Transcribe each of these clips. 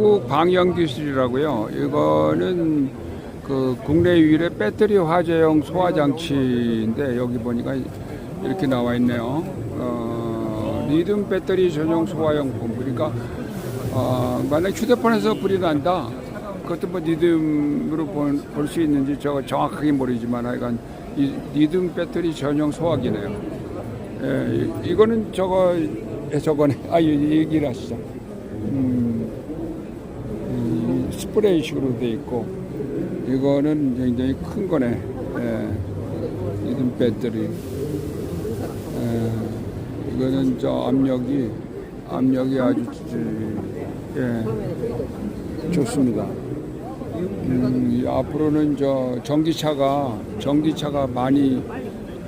한국 방영 기술이라고요. 이거는 그 국내 유일의 배터리 화재용 소화 장치인데 여기 보니까 이렇게 나와 있네요. 어, 리듬 배터리 전용 소화용품. 그러니까 어, 만약 휴대폰에서 불이 난다. 그것도 뭐 리듬으로 볼 수 있는지 저 정확하게 모르지만 하여간 이 리듬 배터리 전용 소화기네요. 예, 이- 이거는 저거 예, 저거네. 아, 얘기를 하시죠. 음, 이 스프레이식으로 돼 있고 이거는 굉장히 큰 거네. 예, 리듬 배터리. 예, 이거는 저 압력이 압력이 아주 저- 예, 좋습니다. 음, 이 앞으로는 저 전기차가 전기차가 많이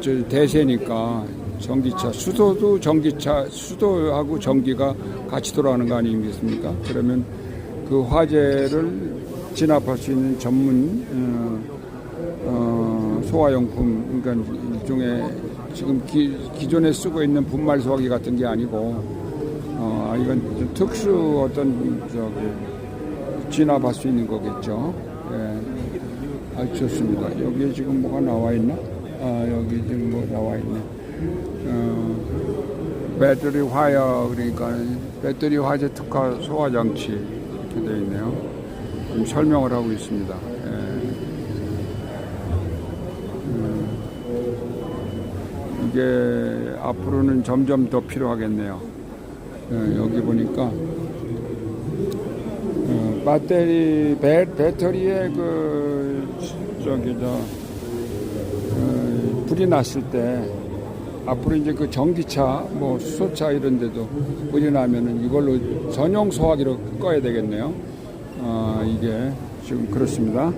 저 대세니까 전기차 수도도 전기차 수도하고 전기가 같이 돌아가는 거 아니겠습니까? 그러면 그 화재를 진압할 수 있는 전문 어, 어, 소화용품 그러니까 일종의 지금 기, 기존에 쓰고 있는 분말 소화기 같은 게 아니고 어, 이건 좀 특수 어떤 저기 진압할 수 있는 거겠죠. 예. 아, 좋습니다. 여기에 지금 뭐가 나와 있나? 아, 여기 지금 뭐 나와 있네. 어, 배터리 화약, 그러니까 배터리 화재 특화 소화 장치 이렇게 되어 있네요. 지금 설명을 하고 있습니다. 예. 음, 이게 앞으로는 점점 더 필요하겠네요. 예, 여기 보니까 어, 배터리 배, 배터리에 그 저기 저 어, 불이 났을 때 앞으로 이제 그 전기차 뭐 수소차 이런 데도 나면은 이걸로 전용 소화기로 꺼야 되겠네요. 어, 이게 지금 그렇습니다.